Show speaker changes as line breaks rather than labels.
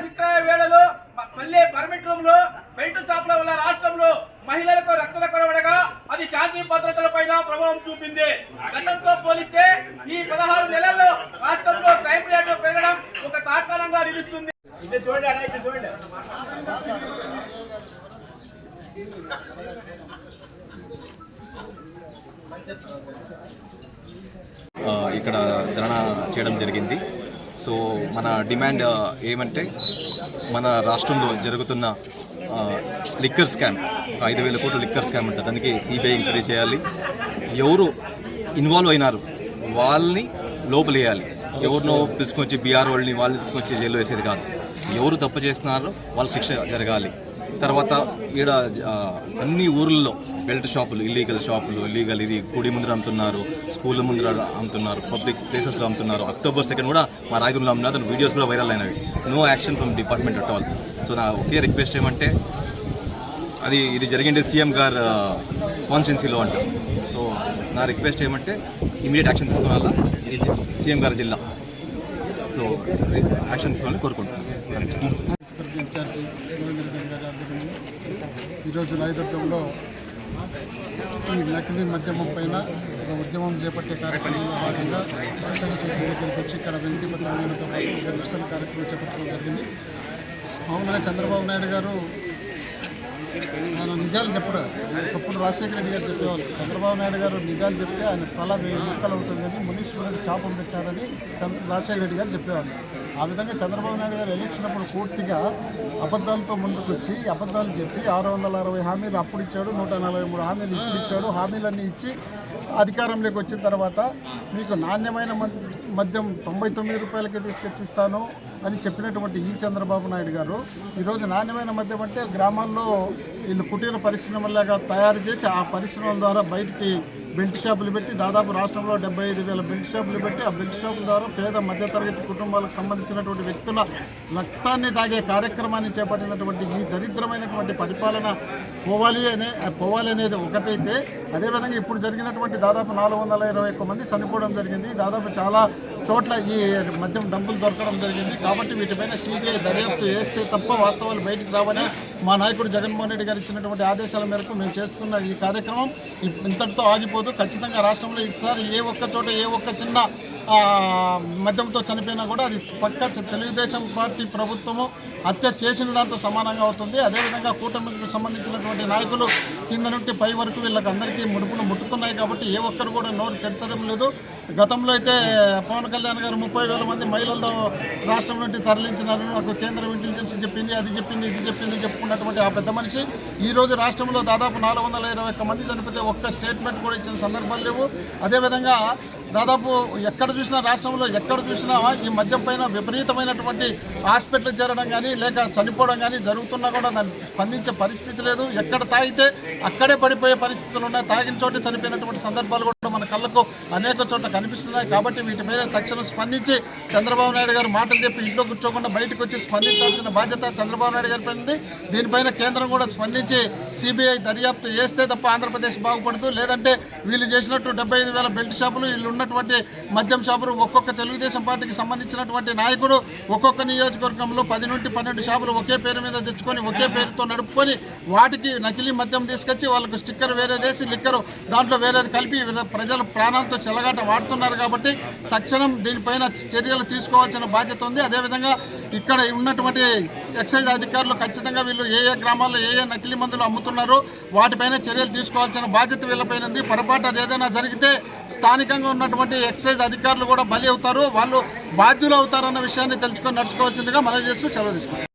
విక్రయ
వేళలో మళ్ళీ పర్మిట్ రూమ్లో బెల్ట్ షాపుల రాష్ట్రంలో మహిళలకు రక్షణ కొరవడగా అది శాంతి భద్రతల ప్రభావం చూపింది. గతంతో పోలిస్తే ఈ పదహారు
ఇక్కడ ధరణ చేయడం జరిగింది. సో మన డిమాండ్ ఏమంటే మన రాష్ట్రంలో జరుగుతున్న లిక్కర్ స్కామ్ ఐదు వేల కోట్ల లిక్కర్ స్కామ్ ఉంటుంది. దానికి సిబిఐ ఎంక్వైరీ చేయాలి. ఎవరు ఇన్వాల్వ్ అయినారు వాళ్ళని లోపలేయాలి. ఎవరినో పిలుచుకొచ్చి బీఆర్ వాళ్ళని వాళ్ళని తీసుకొచ్చి జైల్లో వేసేది కాదు. ఎవరు తప్పు చేస్తున్నారో వాళ్ళ శిక్ష జరగాలి. తర్వాత ఈడ అన్ని ఊర్లలో బెల్ట్ షాపులు ఇల్లీగల్ షాపులు ఇల్లీగల్ ఇది గుడి ముందర అమ్ముతున్నారు స్కూల్ ముందర అమ్ముతున్నారు పబ్లిక్ ప్లేసెస్లో అమ్ముతున్నారు. అక్టోబర్ సెకండ్ కూడా మా రాయదుర్లో అమ్మినా అతను వీడియోస్ కూడా వైరల్ అయినవి. No action from department at all so నా ఒకే రిక్వెస్ట్ ఏమంటే అది ఇది జరిగింది సీఎం గారు కాన్స్టిట్యున్సీలో అంట. సో నా రిక్వెస్ట్ ఏమంటే ఇమీడియట్ యాక్షన్ తీసుకోవాలా? సీఎం గారి జిల్లా. సో యాక్షన్ తీసుకోవాలని కోరుకుంటున్నాను.
ఈరోజు రాయదుర్గంలో ఈ నకిలీ మద్యమం పైన ఒక ఉద్యమం చేపట్టే కార్యక్రమంలో భాగంగా ఎక్సైజ్ చేసిన దగ్గరికి వచ్చి ఇక్కడ వెండి పత్రాలతో పాటు నిరసన కార్యక్రమం చేపట్టడం జరిగింది. మామూలుగా చంద్రబాబు నాయుడు గారు నేను నిజాలు చెప్పడు. ఒకప్పుడు రాజశేఖర రెడ్డి గారు చెప్పేవాళ్ళు చంద్రబాబు నాయుడు గారు నిజాలు చెప్తే ఆయన తల వెయ్యి ముక్కలు అవుతుందని మునీశ్వరుడు శాపం పెట్టారని చంద్ర రాజశేఖర రెడ్డి గారు చెప్పేవాళ్ళు. ఆ విధంగా చంద్రబాబు నాయుడు గారు ఎలక్షన్ అప్పుడు పూర్తిగా అబద్ధాలతో ముందుకు వచ్చి అబద్ధాలు చెప్పి ఆరు వందల అరవై హామీలు అప్పుడు ఇచ్చాడు నూట నలభై మూడు హామీలు ఇప్పుడు ఇచ్చాడు హామీలన్నీ ఇచ్చి అధికారంలోకి వచ్చిన తర్వాత మీకు నాణ్యమైన మద్యం తొంభై తొమ్మిది రూపాయలకి తీసుకొచ్చిస్తాను అని చెప్పినటువంటి ఈ చంద్రబాబు నాయుడు గారు ఈరోజు నాణ్యమైన మద్యం అంటే గ్రామాల్లో వీళ్ళు కుటీర పరిశ్రమలాగా తయారు చేసి ఆ పరిశ్రమల ద్వారా బయటికి బెల్ట్ షాపులు పెట్టి దాదాపు రాష్ట్రంలో డెబ్బై ఐదు వేల బెల్ట్ షాపులు పెట్టి ఆ బెల్ట్ షాపుల ద్వారా పేద మధ్యతరగతి కుటుంబాలకు సంబంధించినటువంటి వ్యక్తుల రక్తాన్ని తాగే కార్యక్రమాన్ని చేపట్టినటువంటి ఈ దరిద్రమైనటువంటి పరిపాలన పోవాలి అనే పోవాలి అనేది ఒకటైతే అదేవిధంగా ఇప్పుడు జరిగినటువంటి దాదాపు నాలుగు వందల ఇరవై ఒక్క మంది చనిపోవడం జరిగింది. దాదాపు చాలా చోట్ల ఈ మద్యం డబ్బులు దొరకడం జరిగింది. కాబట్టి వీటిపైన సిబిఐ దర్యాప్తు చేస్తే తప్ప వాస్తవాలు బయటికి రావని మా నాయకుడు జగన్మోహన్ రెడ్డి గారు ఇచ్చినటువంటి ఆదేశాల మేరకు మేము చేస్తున్న ఈ కార్యక్రమం ఇంతటితో ఇంతటితో ఆగిపోదు ఖచ్చితంగా రాష్ట్రంలో ఈసారి ఏ ఒక్క చోట ఏ ఒక్క చిన్న మద్యంతో చనిపోయినా కూడా అది పక్క తెలుగుదేశం పార్టీ ప్రభుత్వము హత్య చేసిన దాంతో సమానంగా అవుతుంది. అదేవిధంగా కూటమికి సంబంధించినటువంటి నాయకులు కింద నుండి పై వరకు వీళ్ళకి అందరికీ ముడుపులు ముట్టుతున్నాయి కాబట్టి ఏ ఒక్కరు కూడా నోరు తెరచడం లేదు. గతంలో అయితే పవన్ కళ్యాణ్ గారు ముప్పై వేల మంది మహిళలతో రాష్ట్రం నుండి తరలించినారు నాకు కేంద్రం ఇంటెలిజెన్స్ చెప్పింది అది చెప్పింది ఇది చెప్పింది చెప్పుకున్నటువంటి ఆ పెద్ద మనిషి. ఈ రోజు రాష్ట్రంలో దాదాపు నాలుగు వందల ఇరవై ఒక్క మంది చనిపోతే ఒక్క స్టేట్మెంట్ కూడా వచ్చిన సందర్భాలు లేవు. అదేవిధంగా దాదాపు ఎక్కడ చూసినా రాష్ట్రంలో ఎక్కడ చూసినా ఈ మద్యం పైన విపరీతమైనటువంటి హాస్పిటల్ చేరడం కానీ లేక చనిపోవడం కానీ జరుగుతున్నా కూడా దాన్ని స్పందించే పరిస్థితి లేదు. ఎక్కడ తాగితే అక్కడే పడిపోయే పరిస్థితులు ఉన్నాయి. తాగిన చోటే చనిపోయినటువంటి సందర్భాలు కూడా మన కళ్ళకు అనేక చోట్ల కనిపిస్తున్నాయి. కాబట్టి వీటి మీద తక్షణం స్పందించి చంద్రబాబు నాయుడు గారు మాటలు చెప్పి ఇంట్లో కూర్చోకుండా బయటకు వచ్చి స్పందించాల్సిన బాధ్యత చంద్రబాబు నాయుడు గారి పైన దీనిపైన కేంద్రం కూడా స్పందించి సిబిఐ దర్యాప్తు చేస్తే తప్ప ఆంధ్రప్రదేశ్ బాగుపడదు. లేదంటే వీళ్ళు చేసినట్టు డెబ్బై ఐదు వేల బెల్ట్ షాపులు వీళ్ళు ఉన్నటువంటి మద్యం షాపులు ఒక్కొక్క తెలుగుదేశం పార్టీకి సంబంధించినటువంటి నాయకుడు ఒక్కొక్క నియోజకవర్గంలో పది నుండి పన్నెండు షాపులు ఒకే పేరు మీద తెచ్చుకొని ఒకే పేరుతో నడుపుకొని వాటికి నకిలీ మద్యం తీసుకొచ్చి వాళ్ళకు స్టిక్కర్ వేరేదేసి లిక్కరు దాంట్లో వేరేది కలిపి వీళ్ళ ప్రజల ప్రాణాలతో చెలగాట వాడుతున్నారు కాబట్టి తక్షణం దీనిపైన చర్యలు తీసుకోవాల్సిన బాధ్యత ఉంది. అదేవిధంగా ఇక్కడ ఉన్నటువంటి ఎక్సైజ్ అధికారులు ఖచ్చితంగా వీళ్ళు ఏ ఏ గ్రామాల్లో ఏ ఏ నకిలీ మందులు అమ్ముతున్నారో వాటిపైన చర్యలు తీసుకోవాల్సిన బాధ్యత వీళ్ళపైన ఉంది. పొరపాటు అది ఏదైనా జరిగితే స్థానికంగా ఉన్నటువంటి ఎక్సైజ్ అధికారులు కూడా బలి అవుతారు. వాళ్ళు బాధ్యులు అవుతారన్న విషయాన్ని తెలుసుకొని నడుచుకోవాల్సిందిగా మనం చేస్తూ సెలవు తీసుకుంటాం